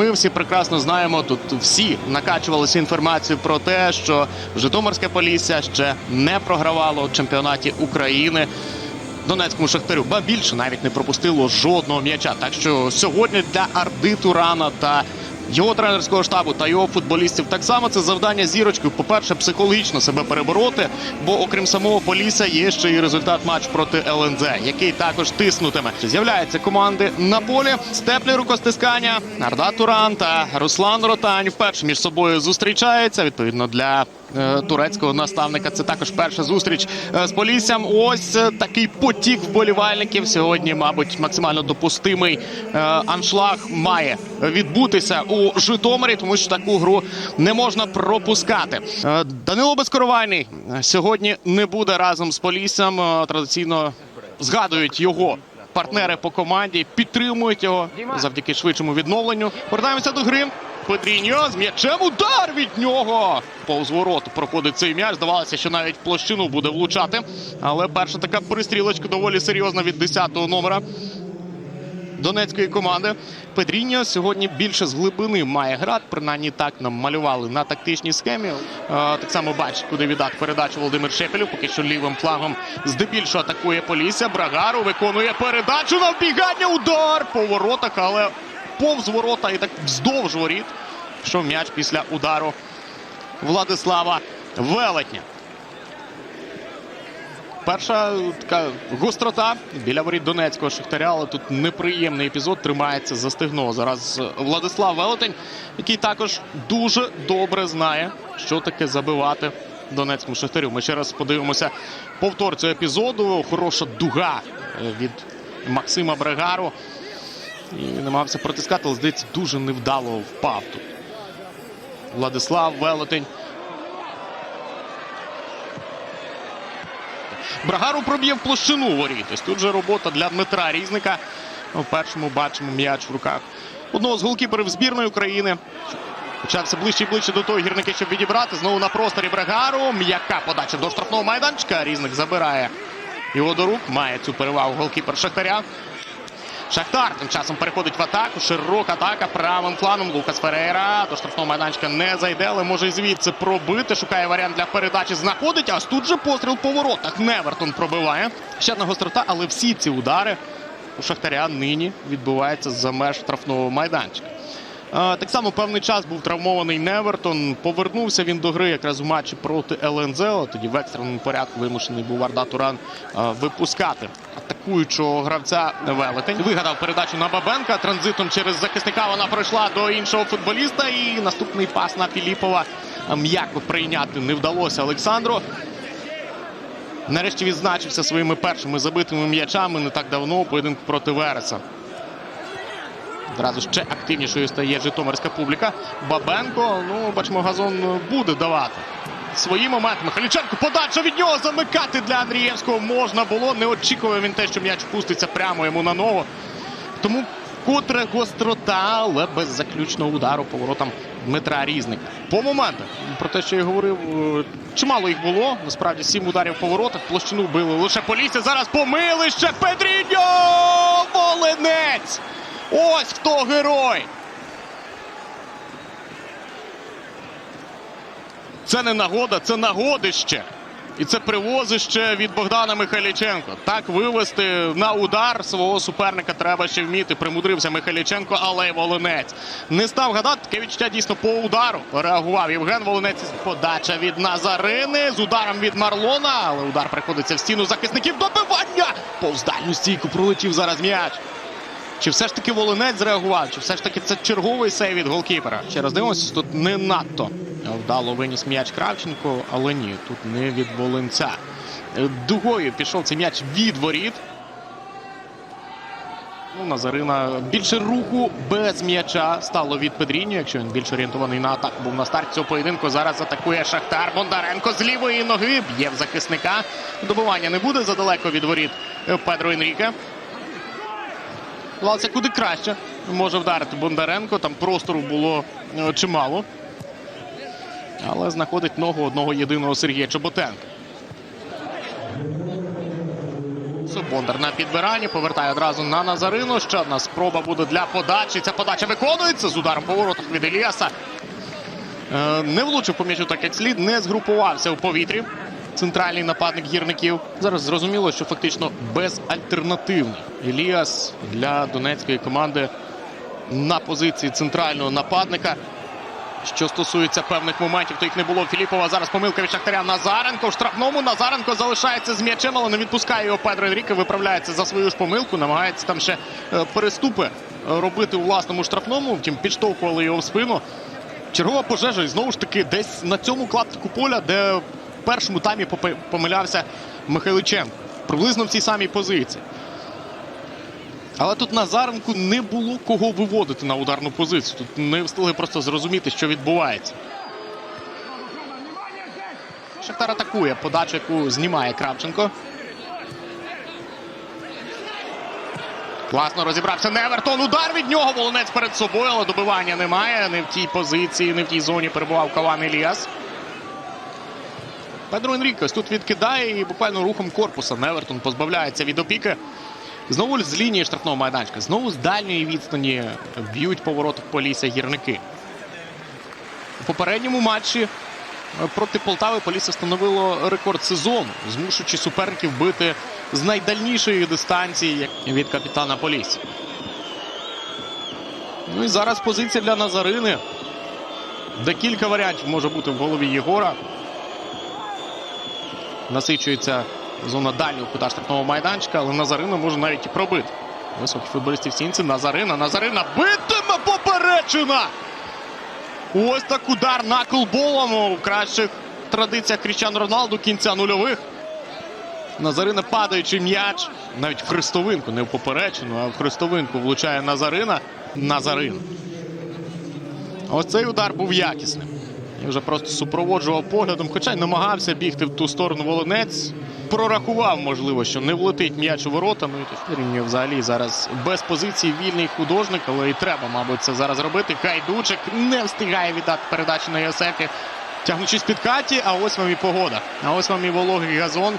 Ми всі прекрасно знаємо, тут всі накачувалися інформацією про те, що Житомирське Полісся ще не програвало у чемпіонаті України. Донецькому шахтарю, ба більше навіть не пропустило жодного м'яча. Так що сьогодні для Арди Турана та його тренерського штабу та його футболістів так само це завдання зірочки. По-перше, психологічно себе перебороти. Бо окрім самого Полісся є ще і результат матчу проти ЛНЗ, який також тиснутиме. З'являються команди на полі. Степлі рукостискання. Арда Туран та Руслан Ротань вперше між собою зустрічаються. Відповідно для турецького наставника. Це також перша зустріч е, з Поліссям. Ось е, такий потік вболівальників. Сьогодні, мабуть, максимально допустимий е, аншлаг має відбутися у Житомирі, тому що таку гру не можна пропускати. Е, Данило Безкоровайний е, сьогодні не буде разом з Поліссям. Е, Традиційно згадують його. Партнери по команді підтримують його завдяки швидшому відновленню. Повертаємося до гри. Педріньо з м'ячем удар від нього. Повз вороту проходить цей м'яч. Здавалося, що навіть площину буде влучати. Але перша така пристрілочка доволі серйозна від 10-го номера донецької команди. Педріньо сьогодні більше з глибини має грати. Принаймні так нам малювали на тактичній схемі. Так само бачить, куди віддати передачу Володимир Шепелів. Поки що лівим флангом здебільшого атакує Полісся. Брагару виконує передачу на вбігання. Удар по воротах, але повз ворота і так вздовж воріт. Що м'яч після удару Владислава Велетня. Перша така гострота біля воріт Донецького Шахтаря, але тут неприємний епізод тримається за стегно. Зараз Владислав Велетень, який також дуже добре знає, що таке забивати Донецькому Шахтарю. Ми ще раз подивимося повтор цього епізоду. Хороша дуга е, від Максима Брегару. І намагався протискати, але здається, дуже невдало впав тут. Владислав Велетень. Брагару проб'є в площину воріт. Тут же робота для Дмитра Різника. У першому бачимо м'яч в руках одного з голкіперів збірної України. Почався ближче і ближче до того гірники, щоб відібрати. Знову на просторі Брагару. М'яка подача до штрафного майданчика. Різник забирає його до рук. Має цю перевагу голкіпер Шахтаря. Шахтар тим часом переходить в атаку. Широка атака правим фланом. Лукас Ферейра до штрафного майданчика не зайде, але може і звідси пробити. Шукає варіант для передачі. Знаходить. Аж тут же постріл по воротах. Невертон пробиває. Ще одна гострота, але всі ці удари у Шахтаря нині відбуваються за меж штрафного майданчика. Так само певний час був травмований Невертон. Повернувся він до гри якраз у матчі проти ЛНЗ. Тоді в екстреному порядку вимушений був Арда Туран випускати атакуючого гравця Велетень. Вигадав передачу на Бабенка. Транзитом через захисника вона пройшла до іншого футболіста. І наступний пас на Філіпова м'яко прийняти не вдалося Олександру. Нарешті відзначився своїми першими забитими м'ячами не так давно у поєдинку проти Вереса. Одразу ще активнішою стає житомирська публіка. Бабенко, ну, бачимо, газон буде давати. Свої моменти. Михайліченко подача від нього замикати для Андрієвського можна було. Не очікував він те, що м'яч впуститься прямо йому на ногу. Тому котре гострота, але без заключного удару по воротам Дмитра Різника. По моментах, про те, що я говорив, е, чимало їх було. Насправді сім ударів по воротах. Площину били лише Полісся. Зараз помилище. Педріньо! Волинець! Ось хто герой! Це не нагода, це нагодище. І це привозище від Богдана Михайліченко. Так вивести на удар свого суперника треба ще вміти. Примудрився Михайліченко, але й Волинець. Не став гадати, таке відчуття дійсно по удару. Реагував Євген Волинець. Подача від Назарини з ударом від Марлона. Але удар приходиться в стіну захисників. Добивання! Повз дальню стійку пролетів зараз м'яч. Чи все ж таки Волинець зреагував? Чи все ж таки це черговий сейв від голкіпера? Ще раз дивимося, тут не надто вдало виніс м'яч Кравченко, але ні, тут не від Волинця. Е, Дугою пішов цей м'яч від воріт. Ну, Назарина більше руху без м'яча стало від Педріньо, якщо він більш орієнтований на атаку був на старті цього поєдинку. Зараз атакує Шахтар. Бондаренко з лівої ноги б'є в захисника. Добивання не буде задалеко від воріт е, Педро Енріке. Здавалося, куди краще може вдарити Бондаренко. Там простору було е, чимало. Але знаходить ногу одного єдиного Сергія Чоботенка. Бондар на підбиранні повертає одразу на Назарину. Ще одна спроба буде для подачі. Ця подача виконується з ударом по воротах від Еліаса. Е, Не влучив по так як слід, не згрупувався у повітрі. Центральний нападник гірників. Зараз зрозуміло, що фактично безальтернативний. Еліас для донецької команди на позиції центрального нападника. Що стосується певних моментів, то їх не було. Філіпова зараз помилка від Шахтаря Назаренко. В штрафному Назаренко залишається з м'ячем, але не відпускає його Педро Енріке. Виправляється за свою ж помилку. Намагається там ще е, переступи е, робити у власному штрафному. Втім, підштовхували його в спину. Чергова пожежа. І знову ж таки, десь на цьому клаптику поля, де першому таймі помилявся Михайличенко. Приблизно в цій самій позиції. Але тут Назаренку не було кого виводити на ударну позицію. Тут не встигли просто зрозуміти, що відбувається. Шахтар атакує подачу, яку знімає Кравченко. Класно розібрався Невертон. Удар від нього. Волонець перед собою, але добивання немає. Не в тій позиції, не в тій зоні перебував Каван Еліас. Педро Енрікес тут відкидає і буквально рухом корпуса Невертон позбавляється від опіки. Знову з лінії штрафного майданчика. Знову з дальньої відстані б'ють по воротах Полісся гірники. У попередньому матчі е, проти Полтави Полісся встановило рекорд сезону, змушуючи суперників бити з найдальнішої дистанції від капітана Полісся. Ну і зараз позиція для Назарини. Декілька варіантів може бути в голові Єгора. Насичується зона дальнього кута штрафного майданчика, але Назарина може навіть і пробити. Високий футболістів стінці. Назарина. Назарина битиме поперечина! Ось так удар наклболом у кращих традиціях Кріщану Роналду кінця нульових. Назарина падаючи м'яч. Навіть в хрестовинку, не в поперечину, а в хрестовинку влучає Назарина. Назарин. Ось цей удар був якісним. Вже просто супроводжував поглядом, хоча й намагався бігти в ту сторону волонець. Прорахував, можливо, що не влетить м'яч у ворота. Ну і тут взагалі зараз без позиції вільний художник, але і треба, мабуть, це зараз робити. Гайдучик не встигає віддати передачу на Йосефі, тягнучись під каті, а ось вам і погода. А ось вам і вологий газон.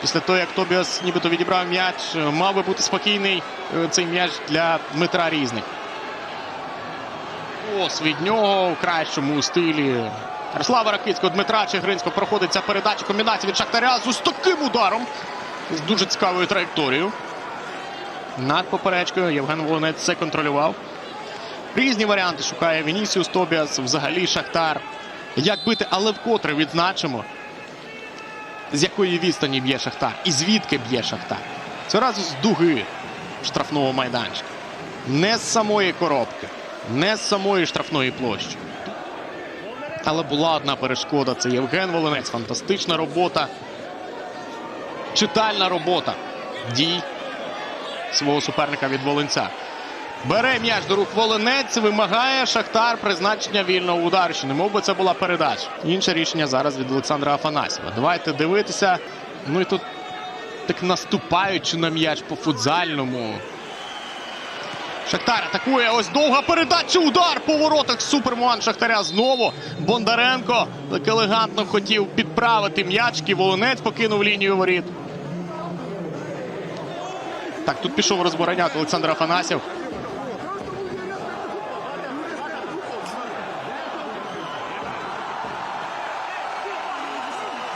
Після того, як Тобіас нібито відібрав м'яч, мав би бути спокійний е, цей м'яч для Дмитра Різник. Ос від нього в кращому стилі. Ярослава Ракицького, Дмитра Чигринського проходить ця передача. Комбінація від Шахтаря з ось таким ударом. З дуже цікавою траєкторією. Над поперечкою Євген Волонець це контролював. Різні варіанти шукає Вінісіус Тобіас, взагалі Шахтар. Як бити, але вкотре відзначимо, з якої відстані б'є Шахтар і звідки б'є Шахтар. Цього разу з дуги штрафного майданчика. Не з самої коробки, не з самої штрафної площі. Але була одна перешкода. Це Євген Волинець. Фантастична робота. Читальна робота дій свого суперника від Волинця. Бере м'яч до рук Волинець, вимагає Шахтар призначення вільного не мов би це була передача. Інше рішення зараз від Олександра Афанасьєва. Давайте дивитися. Ну і тут так наступаючи на м'яч по футзальному. Шахтар атакує. Ось довга передача. Удар по воротах. Суперман Шахтаря знову. Бондаренко так елегантно хотів підправити м'ячки. Волонець покинув лінію воріт. Так, тут пішов розбороняти Олександр Афанасьєв.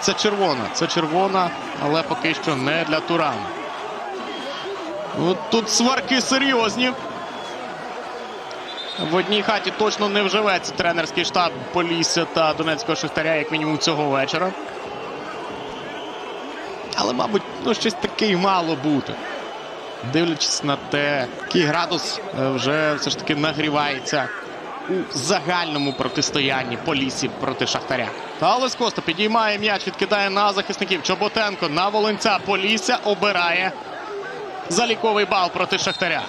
Це червона. Це червона, але поки що не для Турана. Тут сварки серйозні. В одній хаті точно не вживеться тренерський штаб Полісся та Донецького Шахтаря, як мінімум цього вечора. Але, мабуть, ну щось таке й мало бути. Дивлячись на те, який градус е, вже все ж таки нагрівається у загальному протистоянні Полісі проти Шахтаря. Та Олес Коста підіймає м'яч, відкидає на захисників. Чоботенко на Волинця Полісся обирає заліковий бал проти Шахтаря.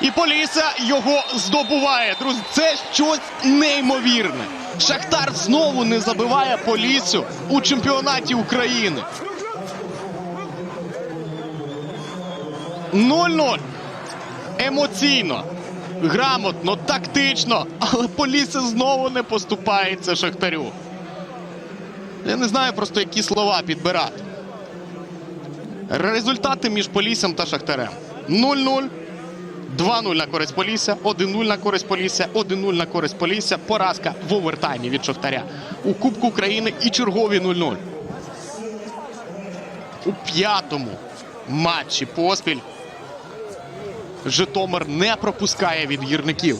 І Полісся його здобуває. Друзі, це щось неймовірне. Шахтар знову не забиває Поліссю у чемпіонаті України. 0-0. Емоційно, грамотно, тактично. Але Полісся знову не поступається Шахтарю. Я не знаю просто, які слова підбирати. Результати між Поліссям та Шахтарем. 0-0. 2-0 на користь Полісся, 1-0 на користь Полісся, 1-0 на користь Полісся. Поразка в овертаймі від Шахтаря. У Кубку України і чергові 0-0. У п'ятому матчі поспіль Житомир не пропускає від гірників.